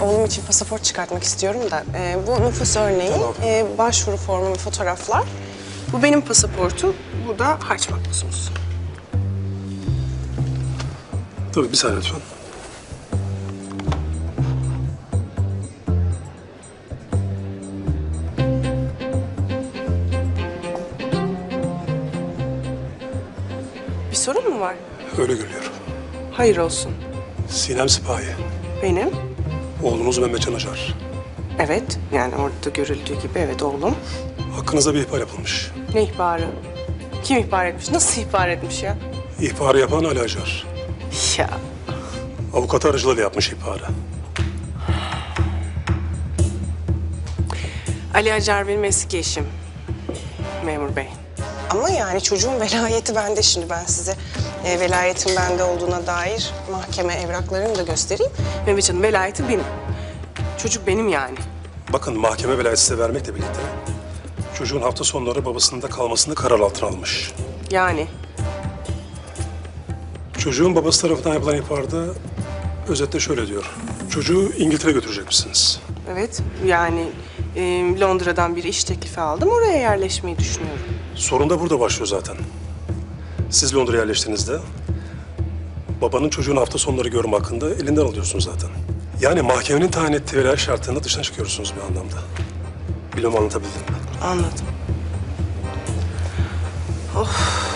oğlum için pasaport çıkartmak istiyorum da. e, bu nüfus örneği, Tamam. e, başvuru formu ve fotoğraflar. Bu benim pasaportum, bu da harç makbuzumuz. Tabii bir saniye lütfen. Bir sorun mu var? Öyle görülüyor. Hayır olsun. Sinem Sipahi. Benim? Oğlunuz Mehmetcan Acar. Evet, yani orada görüldüğü gibi evet oğlum. Hakkınızda bir ihbar yapılmış. Ne ihbarı? Kim ihbar etmiş? Nasıl ihbar etmiş ya? İhbarı yapan Ali Acar. Ya Avukat aracılığıyla yapmış ihbarı. Ali Acar benim eski eşim. Memur bey. Ama yani çocuğun velayeti bende şimdi ben size e, velayetin bende olduğuna dair mahkeme evraklarını da göstereyim. Mehmetcan'ın velayeti benim. Çocuk benim yani. Bakın mahkeme velayeti size vermekle birlikte çocuğun hafta sonları babasının da kalmasını karar altına almış. Yani Çocuğun babası tarafından yapılan ihbarda özetle şöyle diyor. Çocuğu İngiltere götürecekmişsiniz. evet yani e, Londra'dan bir iş teklifi aldım. Oraya yerleşmeyi düşünüyorum. Sorun da burada başlıyor zaten. Siz Londra'ya yerleştiğinizde babanın çocuğun hafta sonları görme hakkında elinden alıyorsunuz zaten. Yani mahkemenin tayin ettiği velayet şartlarında dışına çıkıyorsunuz bir anlamda. Bilmem anlatabildim mi? Anladım. Of